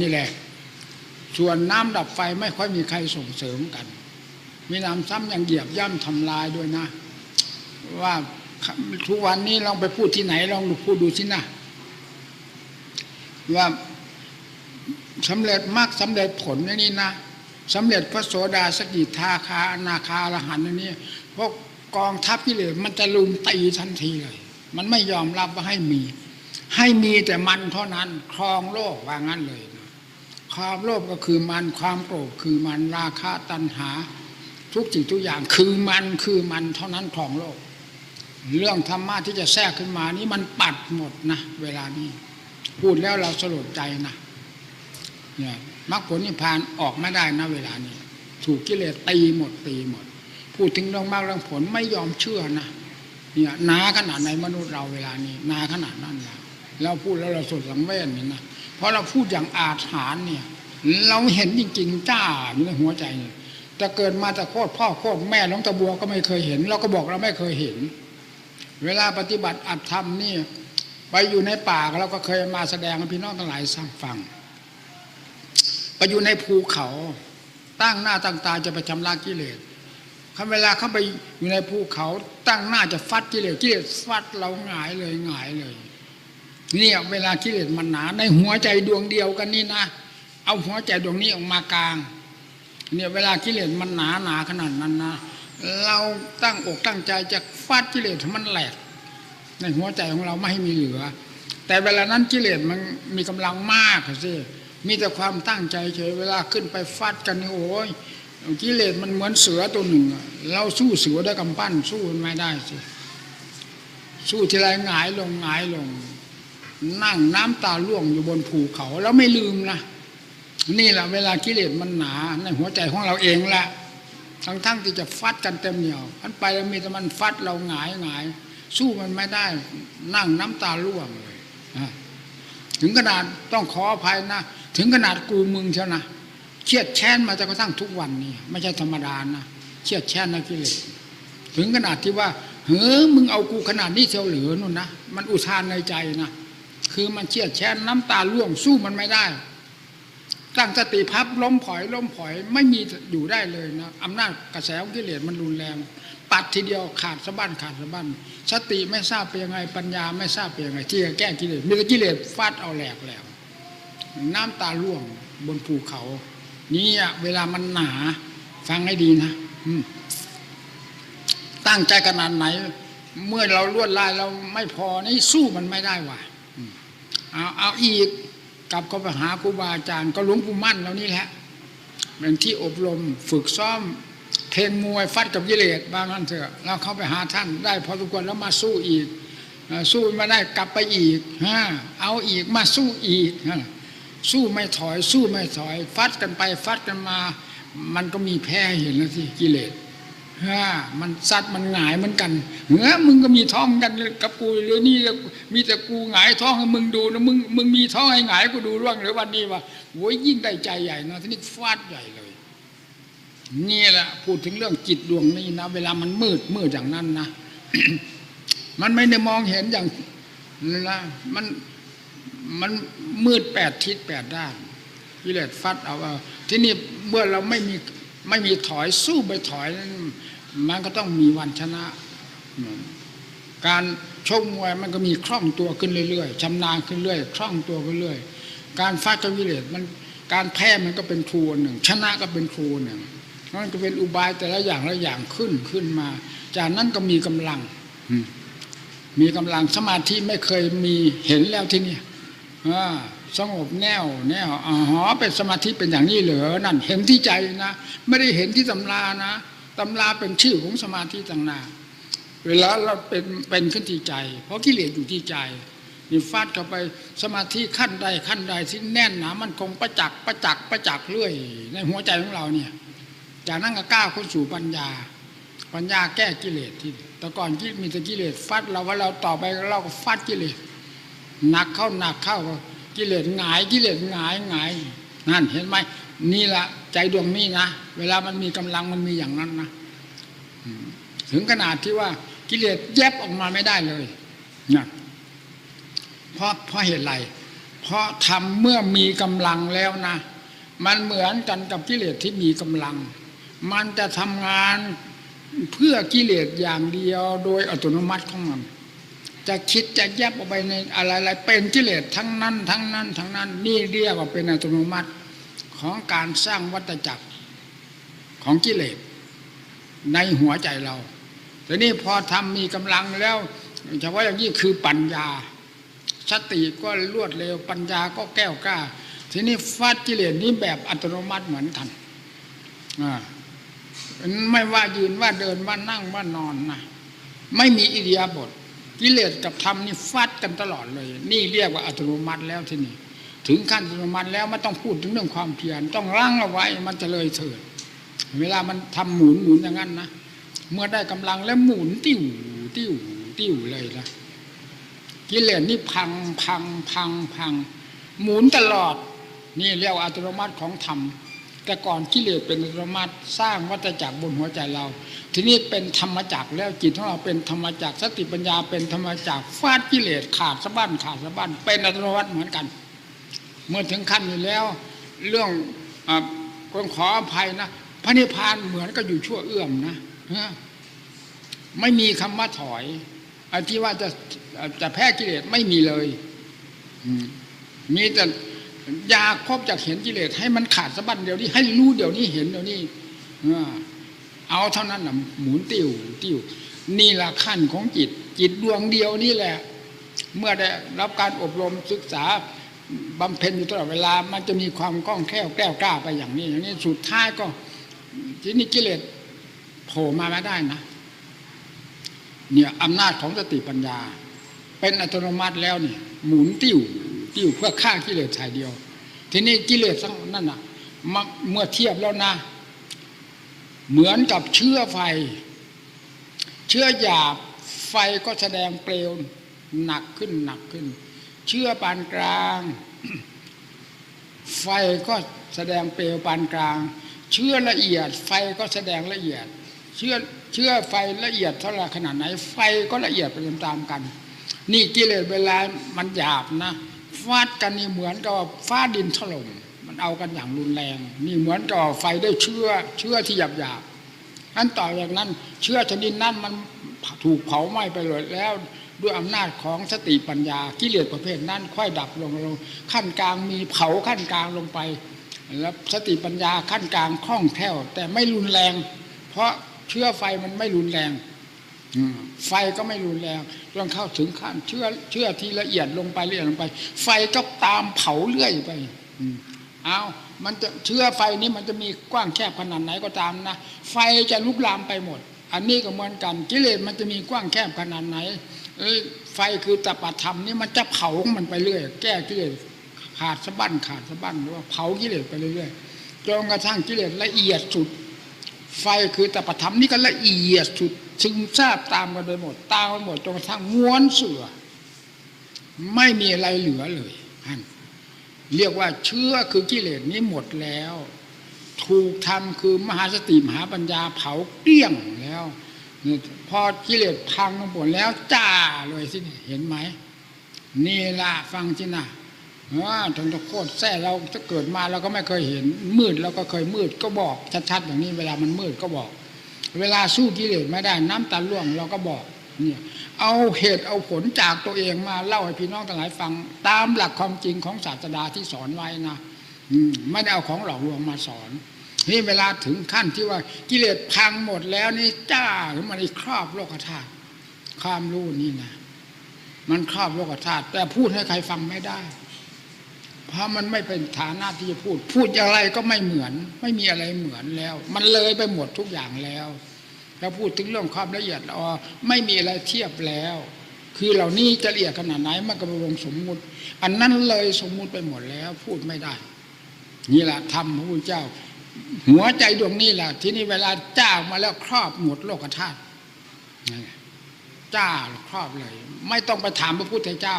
นี่แหละ ส่วนน้ำดับไฟไม่ค่อยมีใครส่งเสริมกัน มีน้ำซ้ำยังเหยียบย่ำทำลายด้วยนะ ว่าทุกวันนี้ลองไปพูดที่ไหนลองพูดดูสินะว่าสำเร็จมากสำเร็จผลนี่นะสำเร็จพระโสดาสกิทาคาอนาคาอรหันนนี้พวกกองทัพกิเลสมันจะลุมตีทันทีเลย มันไม่ยอมรับว่าให้มี ให้มีแต่มันเท่านั้นครองโลกว่างั้นเลย ความโลภก็คือมันความโกรธคือมันราคะตัณหา ทุกสิ่งทุกอย่างคือมันคือมันเท่านั้นครองโลก เรื่องธรรมะที่จะแทรกขึ้นมานี้มันปัดหมดนะเวลานี้ พูดแล้วเราสลดใจนะเนี่ยมรรคผลนิพพานออกไม่ได้นะเวลานี้ ถูกกิเลสตีหมดตีหมด พูดถึงเรื่องมรรคเรื่องผลไม่ยอมเชื่อนะเนี่ยนาขนาดไหนมนุษย์เราเวลานี้นาขนาดนั้นแล้วเราพูดแล้วเราสดสังเวชนี่นะ พราะเราพูดอย่างอาถรรพ์เนี่ย เราเห็นจริงๆจ้าในหัวใจเนี่ยแต่เกิดมาแต่โคตรพ่อโคตรแม่น้องตะบัวก็ไม่เคยเห็น เราก็บอกเราไม่เคยเห็น เวลาปฏิบัติอัตธรรมนี่ไปอยู่ในป่าเราก็เคยมาแสดงพี่น้องทั้งหลายสร้างฟังไปอยู่ในภูเขาตั้งหน้าตั้งตาจะไปชำระกิเลสคำเวลาเข้าไปอยู่ในภูเขา ตั้งหน้าจะฟัดกิเลสกิเลสฟัดเราหงายเลยหงายเลย นี่เวลากิเลสมันหนา ในหัวใจดวงเดียวกันนี่นะ เอาหัวใจดวงนี้ออกมากลาง เนี่ยเวลากิเลสมันหนาหนาขนาดนั้นนะเราตั้งอกตั้งใจจะฟาดกิเลสมันแหลก ในหัวใจของเราไม่ให้มีเหลือ แต่เวลานั้นกิเลสมันมีกำลังมากสิมีแต่ความตั้งใจเฉยเวลาขึ้นไปฟาดกันโอ้ยกิเลสมันเหมือนเสือตัวหนึ่ง เราสู้เสือด้วยกำปั้นสู้มันไม่ได้สิสู้ทีไรหงายลงหงายลง นั่งน้ำตาล่วงอยู่บนภูเขาแล้วไม่ลืมนะนี่แหละเวลากิเลสมันหนาในหัวใจของเราเองแหละทั้งทั้งที่จะฟัดกันเต็มเหนียวอันไปแล้วมีแต่มันฟัดเราหงายหงาย สู้มันไม่ได้ นั่งน้ำตาล่วงเลยถึงขนาดต้องขออภัยนะถึงขนาดกูมึงเชียวนะเครียดแค้นมาจนกระทั่งทุกวันนี้ไม่ใช่ธรรมดานะเครียดแค้นนะกิเลสถึงขนาดที่ว่าเฮ้ยมึงเอากูขนาดนี้เชียวเหลือนู่นนะมันอุทานในใจนะ คือมันเครียดแค้นน้ำตาล่วงสู้มันไม่ได้ ตั้งสติพับล้มผอยล้มผอยไม่มีอยู่ได้เลยนะอำนาจกระแสของกิเลสมันรุนแรงปัดทีเดียวขาดสะบั้นขาดสะบั้นสติไม่ทราบเป็นยังไงปัญญาไม่ทราบเป็นยังไงที่จะแก้กิเลสมีแต่กิเลสฟาดเอาแหลกแล้วน้ำตาล่วงบนภูเขานี่เวลามันหนา ฟังให้ดีนะตั้งใจขนาดไหน เมื่อเราลวดลายเราไม่พอนี่สู้มันไม่ได้ว่ะ เอาเอาอีกกลับก็ไปหาครูบาอาจารย์ก็หลวงปู่มั่นเรานี่แหละเป็นที่อบรมฝึกซ้อมเทนมวยฟัดกับกิเลสบางนั้นเถอะแล้วเข้าไปหาท่านได้พอสมควรแล้วมาสู้อีก สู้ไม่ได้กลับไปอีกฮะเอาอีกมาสู้อีกฮะสู้ไม่ถอย สู้ไม่ถอย ฟัดกันไปฟัดกันมา มันก็มีแพ้เห็นแล้วที่กิเลส มันซัดมันหงายเหมือนกันเฮ้ยมึงก็มีท้องกันกับกูหรือนี่มีแต่กูหงายท้องให้มึงดูนะมึงมึงมีท้องให้หงายกูดูร่วงหรือวันนี้วะโว้ยยิ่งได้ใจใหญ่นะทีนี้ฟาดใหญ่เลยนี่แหละพูดถึงเรื่องจิตดวงนี้นะเวลามันมืดมืดอย่างนั้นนะมันไม่ได้มองเห็นอย่างนะมันมันมืดแปดทิศแปดด้านกิเลสฟัดเอาที่นี่เมื่อเราไม่มี ไม่มีถอยสู้ไปถอยมันก็ต้องมีวันชนะ การชกมวยมันก็มีคล่องตัวขึ้นเรื่อยๆชำนาญขึ้นเรื่อยคล่องตัวขึ้นเรื่อยการฟาดกับกิเลสมันการแพ้มันก็เป็นครูหนึ่งชนะก็เป็นครูหนึ่งมันก็เป็นอุบายแต่ละอย่างละอย่างขึ้นขึ้นมา จากนั้นก็มีกำลังมีกำลังสมาธิไม่เคยมีเห็นแล้วที่นี่อ่า สงบแน่วแน่วอ๋อเป็นสมาธิเป็นอย่างนี้เหรอนั่นเห็นที่ใจนะ ไม่ได้เห็นที่ตำรานะตำราเป็นชื่อของสมาธิต่างนาเวลาเราเป็นเป็นขึ้นที่ใจ เพราะกิเลสอยู่ที่ใจนี่ฟาดเข้าไปสมาธิขั้นใดขั้นใดที่แน่นหนามันคงประจักษ์ประจักษ์ประจักษ์เรื่อย ในหัวใจของเราเนี่ยจากนั้นก็ก้าวเข้าสู่ปัญญา ปัญญาแก้กิเลสที่แต่ก่อนที่มีแต่กิเลสฟัดเราว่าเราต่อไปเราก็ฟัดกิเลสหนักเข้าหนักเข้า กิเลสหงายกิเลสหงายหงายนั่นเห็นไหมนี่ละใจดวงนี้นะเวลามันมีกำลังมันมีอย่างนั้นนะถึงขนาดที่ว่ากิเลสแยบออกมาไม่ได้เลยนะเพราะเพราะเหตุไรเพเพราะทำเมื่อมีกำลังแล้วนะมันเหมือนกันกับกิเลสที่มีกำลัง มันจะทำงานเพื่อกิเลสอย่างเดียวโดยอัตโนมัติของมัน จะคิดจะแยบออกไปในอะไรๆเป็นกิเลสทั้งนั้น ทั้งนั้น ทั้งนั้น นี่เรียกว่าเป็นอัตโนมัติของการสร้างวัฏจักรของกิเลสในหัวใจเราแต่นี่พอทำมีกำลังแล้วเฉพาะอย่างนี้คือปัญญา สติก็รวดเร็วปัญญาก็แก้วกล้า ทีนี้ฟาดกิเลสนี้แบบอัตโนมัติเหมือนกันไม่ว่ายืนว่าเดินว่านั่งว่านอนนะไม่มีอิริยบถ กิเลสกับธรรมนี่ฟาดกันตลอดเลย นี่เรียกว่าอัตโนมัติแล้วที่นี่ถึงขั้นอัตโนมัติแล้วไม่ต้องพูดถึงเรื่องความเพียรต้องรั้งเอาไว้มันจะเลยเถิดเวลามันทำหมุนหมุนอย่างนั้นนะเมื่อได้กำลังแล้วหมุนติ้วติ้วติ้วเลยนะกิเลสนี่พังพังพังพัง หมุนตลอด นี่เรียกว่าอัตโนมัติของธรรม แต่ก่อนกิเลสเป็นอัตโนมัติสร้างวัฏจักรบนหัวใจเรา ทีนี้เป็นธรรมจักรแล้วจิตของเราเป็นธรรมจักรสติปัญญาเป็นธรรมจักรฟาดกิเลสขาดสะบั้นขาดสะบั้นเป็นอัตโนมัติเหมือนกัน เมื่อถึงขั้นนี้แล้ว เรื่องอคนขออภัยนะพระนิพพานเหมือนก็อยู่ชั่วเอื้อมนะไม่มีคำว่าถอยไอ้ที่ว่าจะจะแพ้กิเลสไม่มีเลยมีแต่ อยากพบจากเห็นกิเลสให้มันขาดสะบั้นเดี๋ยวนี้ให้รู้เดี๋ยวนี้เห็นเดี๋ยวนี้เอาเท่านั้นนะหมุนติวติวนี่ละขั้นของจิต จิตดวงเดียวนี่แหละ เมื่อได้รับการอบรมศึกษาบำเพ็ญอยู่ตลอดเวลา มันจะมีความคล่องแคล่วแกล้วกล้าไปอย่างนี้อย่างนี้สุดท้ายก็ทีนี้กิเลสโผล่มาไม่ได้นะเนี่ยอำนาจของสติปัญญา เป็นอัตโนมัติแล้วเนี่ยหมุนติ้ว ติ้วเพื่อฆ่ากิเลสชายเดียว ทีนี้กิเลสนั่นน่ะเมื่อเทียบแล้วนะ เหมือนกับเชื้อไฟ เชื้อหยาบไฟก็แสดงเปลวหนักขึ้นหนักขึ้น เชื้อปานกลาง ไฟก็แสดงเปลวปานกลาง เชื้อละเอียด ไฟก็แสดงละเอียด เชื้อเชื้อไฟละเอียดเท่าไรขนาดไหน ไฟก็ละเอียดไปตามกัน นี่กิเลสเวลามันหยาบนะ ฟาดกันนี่เหมือนกับฟ้าดินถล่มมันเอากันอย่างรุนแรง นี่เหมือนกับไฟได้เชื้อเชื้อที่หยาบหยาบนั้นต่อจากนั้นเชื้อชนิดนั้นมันถูกเผาไหม้ไปเลยแล้วด้วยอำนาจของสติปัญญากิเลสประเภทนั้นค่อยดับลงลงขั้นกลางมีเผาขั้นกลางลงไป แล้วสติปัญญาขั้นกลางคล่องแคล่วแต่ไม่รุนแรง เพราะเชื้อไฟมันไม่รุนแรง ไฟก็ไม่รุนแรงจนเข้าถึงขั้นเชื่อเชื่อที่ละเอียดลงไปละเอียดลงไป ไฟก็ตามเผาเรื่อยไปเอามันจะเชื้อไฟนี้มันจะมีกว้างแคบขนาดไหนก็ตามนะไฟจะลุกลามไปหมด อันนี้ก็เหมือนกันกิเลสมันจะมีกว้างแคบขนาดไหนไฟคือตปะธรรมนี่มันจะเผามันไปเรื่อย แก้กิเลสขาดสะบั้นขาดสะบั้นหรือว่าเผากิเลสไปเรื่อยๆจนกระทั่งกิเลสละเอียดสุด ไฟคือตปะธรรมนี่ก็ละเอียดสุด ซึมซาบตามกันไปหมด ตามไปหมดจนกระทั่งม้วนเสือ ไม่มีอะไรเหลือเลยท่านเรียกว่าเชื้อคือกิเลสนี้หมดแล้ว ถูกทำคือมหาสติมหาปัญญาเผาเกลี้ยงแล้วพอกิเลสพังลงหมดแล้วจ้าเลยสิเห็นไหมนี่ล่ะฟังสินะว่าถึงจะโคตรแท้เราจะเกิดมาเราก็ไม่เคยเห็น มืดเราก็เคยมืดก็บอกชัดๆอย่างนี้เวลามันมืดก็บอก เวลาสู้กิเลสไม่ได้น้ำตาล่วงเราก็บอกเนี่ยเอาเหตุเอาผลจากตัวเองมาเล่าให้พี่น้องทั้งหลายฟัง ตามหลักความจริงของศาสดาที่สอนไว้นะไม่ได้เอาของหลอกลวงมาสอนนี่เวลาถึงขั้นที่ว่ากิเลสพังหมดแล้วนี่จ้าหรือมันครอบโลกธาตุความรู้นี่นะมันครอบโลกธาตุแต่พูดให้ใครฟังไม่ได้ เพราะมันไม่เป็นฐานะที่จะพูด พูดอะไรก็ไม่เหมือน ไม่มีอะไรเหมือนแล้ว มันเลยไปหมดทุกอย่างแล้วเราพูดถึงเรื่องความละเอียดอ๋อไม่มีอะไรเทียบแล้ว คือเหล่านี้จะละเอียดขนาดไหนมันก็เป็นวงสมมุติ อันนั้นเลยสมมุติไปหมดแล้ว พูดไม่ได้ นี่แหละทำพระพุทธเจ้า หัวใจดวงนี้แหละที่นี่เวลาจ้ามาแล้วครอบหมดโลกธาตุจ้าครอบเลย ไม่ต้องไปถามพระพุทธเจ้า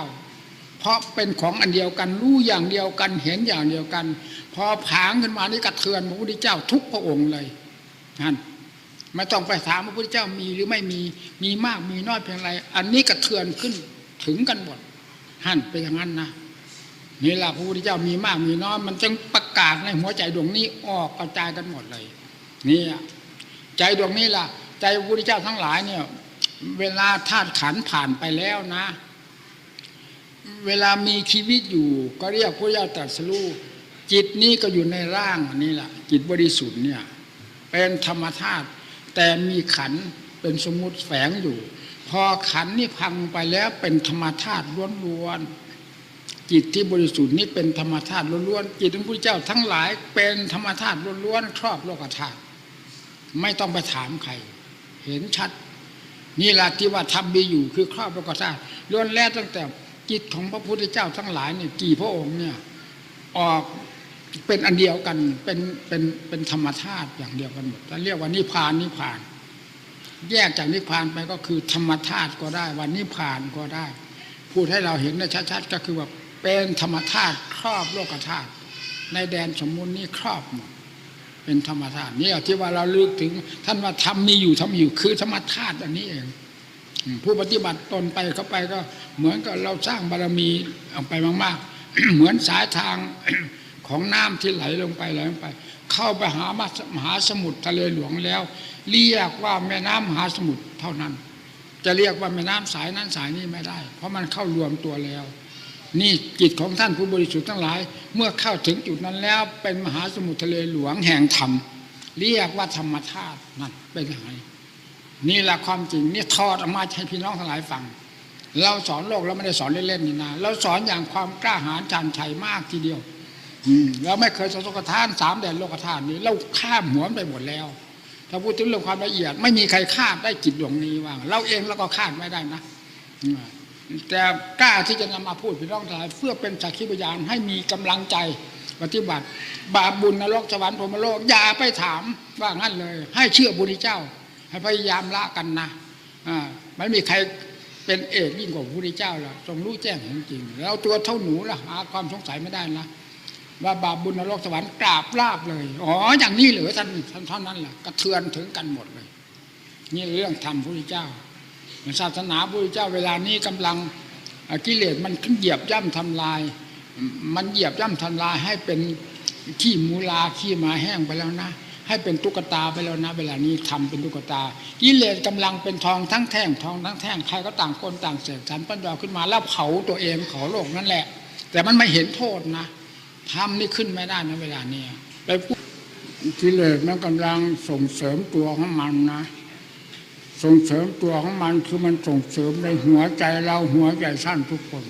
เพราะเป็นของอันเดียวกันรู้อย่างเดียวกันเห็นอย่างเดียวกัน พอผางขึ้นมานี่กระเทือนพระพุทธเจ้าทุกพระองค์เลยนั่นไม่ต้องไปถามพระพุทธเจ้ามีหรือไม่มีมีมากมีน้อยเพียงไร อันนี้กระเทือนขึ้นถึงกันหมดหั่นไปอย่างนั้นนะนี่แหละพระพุทธเจ้ามีมากมีน้อยมันจึงประกาศในหัวใจดวงนี้ออกกระจายกันหมดเลย นี่ใจดวงนี้ล่ะ ใจพระพุทธเจ้าทั้งหลายเนี่ย เวลาธาตุขันผ่านไปแล้วนะ เวลามีชีวิตอยู่ ก็เรียกพระเจ้าตรัสรู้จิตนี้ก็อยู่ในร่างนี้แหละจิตบริสุทธิ์เนี่ย เป็นธรรมธาตุแต่มีขันเป็นสมมุติแฝงอยู่ พอขันนี่พังไปแล้วเป็นธรรมธาตุล้วนๆจิตที่บริสุทธิ์นี้เป็นธรรมธาตุล้วนๆจิตของพระเจ้าทั้งหลายเป็นธรรมธาตุล้วนๆครอบโลกธาตุไม่ต้องไปถามใคร เห็นชัดนี่แหละที่ว่าทำมีอยู่คือครอบโลกธาตุล้วนแล้วตั้งแต่ จิตของพระพุทธเจ้าทั้งหลายเนี่ยกี่พระองค์เนี่ยออกเป็นอันเดียวกันเป็นเป็นเป็นธรรมธาตุอย่างเดียวกันหมดถ้าเรียกว่านิพพานนิพพาน แยกจากนิพพานไปก็คือธรรมธาตุก็ได้วันนิพพานก็ได้ พูดให้เราเห็นได้ชัดๆก็คือว่าเป็นธรรมธาตุครอบโลกธาตุในแดนสมมุตินี้ครอบหมดเป็นธรรมธาตุนี่ที่ว่าเราลึกถึงท่านว่าธรรมมีอยู่ทำมีอยู่คือธรรมธาตุอันนี้เอง ผู้ปฏิบัติตนไปเข้าไปก็เหมือนกับเราสร้างบารมีออกไปมากๆ เหมือนสายทางของน้ำที่ไหลลงไปไหลลงไป เข้าไปหามหาสมุทรทะเลหลวงแล้ว เรียกว่าแม่น้ำมหาสมุทรเท่านั้น จะเรียกว่าแม่น้ำสายนั้นสายนี้ไม่ได้ เพราะมันเข้ารวมตัวแล้ว นี่จิตของท่านผู้บริสุทธิ์ทั้งหลาย เมื่อเข้าถึงจุดนั้นแล้วเป็นมหาสมุทรทะเลหลวงแห่งธรรมเรียกว่าธรรมธาตุนั่นเป็นยังไง นี่แหละความจริงนี่ทอดออกมาให้พี่น้องทั้งหลายฟัง เราสอนโลกเราไม่ได้สอนเล่นๆนี่นะเราสอนอย่างความกล้าหาญชันชัยมากทีเดียว อืมเราไม่เคยสอนโลกธาตุสามแดนโลกธาตุนี้เราข้ามหัวไปหมดแล้ว ถ้าพูดถึงเรื่องความละเอียด ไม่มีใครคาดได้จิตดวงนี้ว่างเราเองเราก็คาดไม่ได้นะแต่กล้าที่จะนำมาพูดพี่น้องทั้งหลายเพื่อเป็นสักขีพยานให้มีกำลังใจปฏิบัติ บาปบุญนรกสวรรค์พรหมโลกอย่าไปถามว่างั้นเลย ให้เชื่อบุญเจ้า ให้พยายามละกันนะอ่าไม่มีใครเป็นเอกยิ่งกว่าพระพุทธเจ้าละทรงรู้แจ้งเห็นจริงเราตัวเท่าหนูละหาความสงสัยไม่ได้นะว่าบาปบุญนรกสวรรค์กราบลาบเลยอ๋ออย่างนี้เหรือท่านท่านเท่านั้นแหละกระเทือนถึงกันหมดเลย นี่เรื่องธรรมพระพุทธเจ้าศาสนาพระพุทธเจ้าเวลานี้กำลังกิเลสมันขึ้นเหยียบย่ำทำลาย มันเหยียบย่ำทำลายให้เป็นขี้มูลาขี้หมาแห้งไปแล้วนะ ให้เป็นตุ๊กตาไปแล้วนะ เวลานี้ทำเป็นตุ๊กตากิเลสกำลังเป็นทองทั้งแท่งทองทั้งแท่งใครก็ต่างคนต่างเสกสรรปัญญาขึ้นมาแล้วเผาตัวเองเผาโลกนั่นแหละ แต่มันไม่เห็นโทษนะทำนี่ขึ้นไม่ได้นะเวลานี้ไปพูดกิเลสมันกำลังส่งเสริมตัวของมันนะส่งเสริมตัวของมันคือมันส่งเสริมในหัวใจเราหัวใจสั้นทุกคน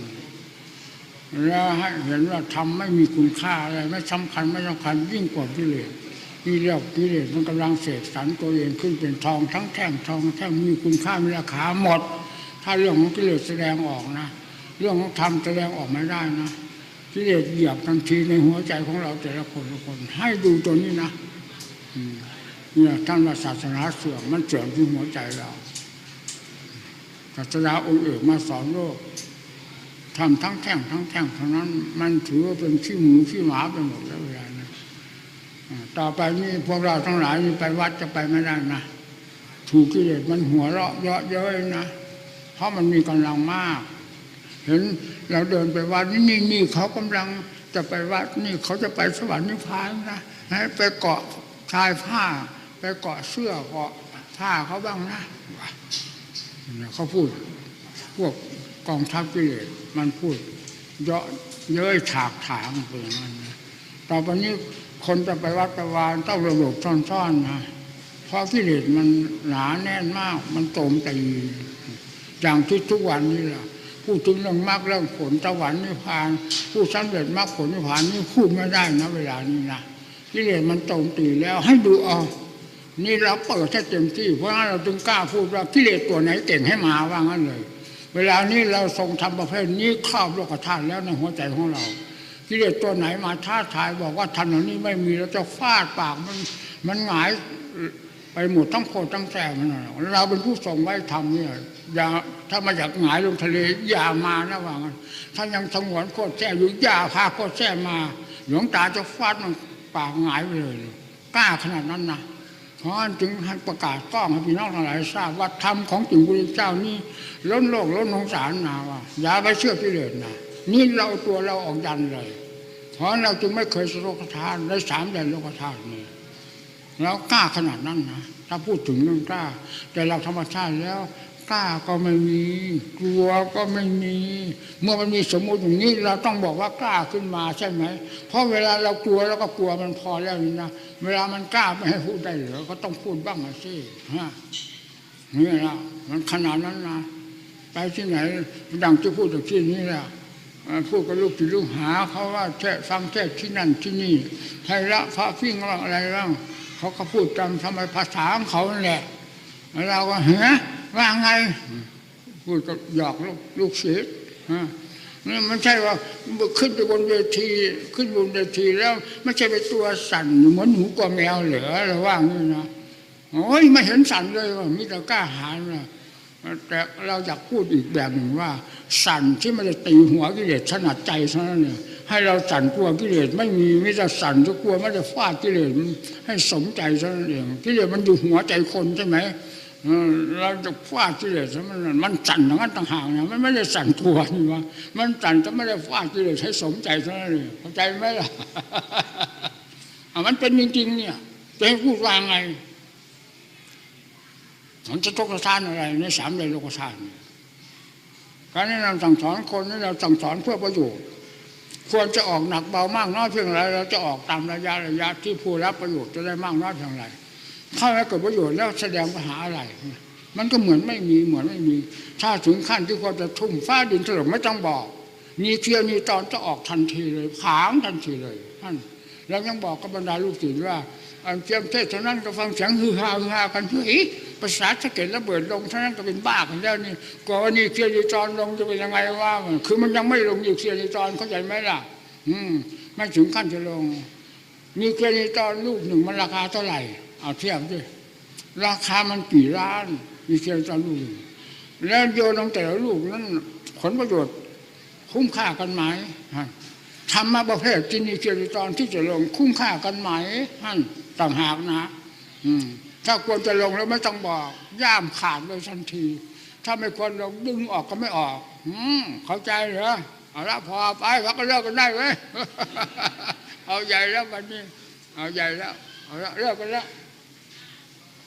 แล้วให้เห็นว่าทำไม่มีคุณค่าอะไรไม่สำคัญไม่สำคัญยิ่งกว่ากิเลส นี่เรียกิเลสมันกำลังเสกสรรตัวเองขึ้นเป็นทองทั้งแท่งทองแท่งมีคุณค่ามีราคาหมด ถ้าเรื่องของกิเลสแสดงออกนะ เรื่องของธรรมแสดงออกไม่ได้นะกิเลสเหยียบทันทีในหัวใจของเราแต่ละคนละคน ให้ดูตัวนี้นะเนี่ยท่านว่าศาสนาเสื่อมมันเสื่อมที่หัวใจเราศาสนาองค์เอกมาสอนโลกทำทั้งแท่งทั้งแท่งเท่านั้น มันถือว่าเป็นขี้หมูขี้หมาไปหมดแล้วเวลานะอ่า ต่อไปนี่พวกเราทั้งหลายนี่ไปวัดจะไปไม่ได้นะถูกกิเลสมันหัวเราะเยาะเย้ยนะเพราะมันมีกำลังมาก เห็นเราเดินไปวัดนี่นี่นี่เขากำลังจะไปวัดนี่เขาจะไปสวรรค์นิพพานนะไปเกาะชายผ้า ไปเกาะเสื้อเกาะผ้าเขาบ้างนะเขาพูด พวกกองทัพกิเลสมันพูด เยาะเย้ยฉากถางไปอย่างนั้นต่อไปนี้ คนจะไปวัดไปวานต้องระบบซ่อนๆนะเพราะกิเลสมันหนาแน่นมาก มันโตมตีอย่างที่ทุกวันนี้แหละพูดถึงเรื่องมรรคเรื่องผลสวรรค์นิพพานผู้สำเร็จมรรคผลนิพพานนี่พูดไม่ได้นะเวลานี้นะกิเลสมันโจมตีแล้วให้ดูเอานี่เราเปิดให้เต็มที่ เพราะงั้นเราจึงกล้าพูดว่ากิเลสตัวไหนเก่งให้มาว่างั้นเลย เวลานี้เราทรงทำประเภทนี้ครอบโลกธาตุแล้วในหัวใจของเรา กิเลสตัวไหนมาท้าทายบอกว่าทันเหล่านี้ไม่มีเราจะฟาดปากมันมันหงายไปหมดทั้งโคตรทั้งแสบมันเราเป็นผู้ทรงไว้ทำเนี่ยอย่าถ้ามาอยากหงายลงทะเลอย่ามานะว่างั้นถ้ายังสงวนโคตรแท้อยู่อย่าพาโคตรแท้มา หลวงตาจะฟาดมันปากหงายไปเลยกล้าขนาดนั้นนะเพราะฉะนั้นจึงให้ประกาศกล้องให้พี่น้องทั้งหลายทราบว่าธรรมของจึงพระเจ้านี่ล้นโลกล้นสงสารนะว่าอย่าไปเชื่อกิเลสนะ นี่เราตัวเราออกยันเลยเพราะเราจึงไม่เคยสโลกทานในสามแดนโลกธาตุนี่เรากล้าขนาดนั้นนะถ้าพูดถึงเรื่องกล้า แต่เราธรรมชาติแล้วกล้าก็ไม่มีกลัวก็ไม่มี เมื่อมันมีสมมติอย่างนี้เราต้องบอกว่ากล้าขึ้นมาใช่ไหม เพราะเวลาเรากลัวเราก็กลัวมันพอแล้วนี่นะเวลามันกล้าไม่ให้พูดได้เหรอก็ต้องพูดบ้างสิฮะนี่นะมันขนาดนั้นนะไปที่ไหนดังจะพูดจากที่นี้แหละ พูดกับลูกศิษย์ลูกหาเขาว่าแค่ฟังแค่ที่นั่นที่นี่ไทยละพระพิ้งอะไรบ้างเขาก็พูดตามทำไมภาษาของเขานั่นแหละเราก็เฮ้ว่าไง พูดก็หยอกลูกลูกศิษย์ฮะนี่ไม่ใช่ว่าขึ้นไปบนเวทีขึ้นบนเวทีแล้วไม่ใช่ไปตัวสั่นเหมือนหมูกลัวแมวเหลือหรือว่างี้นะโอ้ยไม่เห็นสั่นเลยว่ามีแต่กล้าหาญนะ แต่เราอยากพูดอีกแบบหนึ่งว่า สั่นที่ม่ได้ตีหัวกิเลสถนัดใจเท่านั้นเนี่ยให้เราสั่นกลัวกิเลสไม่มีไมิแต่สั่นจะกลัวไม่ได้ฟาดกิเลสให้สมใจเท่านั้นเองกิเลสมันอยู่หัวใจคนใช่ไหมเราจะฟาดกิเลสมันมันสั่นอย่างนั้นต่างหากนะมันไม่ได้สั่นตัวนี่วะมันสั่นจะไม่ได้ฟาดกิเลสให้สมใจเท่านั้นเองเข้าใจไหมล่ะอะมันเป็นจริงๆเนี่ยจะให้พูดว่าไง มันจะตกทานอะไรในสามเดือนโลกทานการแนะนำสั่งสอนคนนี่เราสั่งสอนเพื่อประโยชน์ควรจะออกหนักเบามากน้อยเพียงไรเราจะออกตามระยะระยะที่ผู้รับประโยชน์จะได้มากน้อยเพียงไรเข้าแล้วเกิดประโยชน์แล้วแสดงปัญหาอะไร มันก็เหมือนไม่มีเหมือนไม่มี ถ้าถึงขั้นที่ควรจะทุ่มฟ้าดินถล่มไม่ต้องบอกมีเที่ยวมีตอนจะออกทันทีเลยขางทันทีเลยท่านแล้วยังบอกกับบรรดาลูกศิษย์ว่าอันเจียมเทศเท่านั้นก็ฟังเสียงฮือฮาฮือฮากันเฮ้ย ภาษาสะเก็ดระเบิดลงเท่านั้นก็เป็นบ้ากันแล้วนี่กว่านี่เทียวนีจรลงจะเป็นยังไงว่าคือมันยังไม่ลงอยู่เทียวนีจรเข้าใจไหมล่ะ อืมไม่ถึงขั้นจะลงมีเทียวนีจรลูกหนึ่งมันราคาเท่าไหร่ เอาเทียบดิราคามันกี่ล้านมีเทียนตอนลูกหนึ่งแล้วโยนลงแต่ละลูกนั้นผลประโยชน์คุ้มค่ากันไหมฮะธรรมะประเภทจินีเทียนตอนที่จะลงคุ้มค่ากันไหมท่านต่างหากนะ อืม ถ้าควรจะลงแล้วไม่ต้องบอก ย่ามขาดเลยทันที ถ้าไม่ควรลงดึงออกก็ไม่ออกอืมเข้าใจเหรอเอาละพอไปพักก็เลิกกันได้เว้ยเอาใหญ่แล้ววันนี้ เอาใหญ่แล้วเอาละเลิกกันแล้ว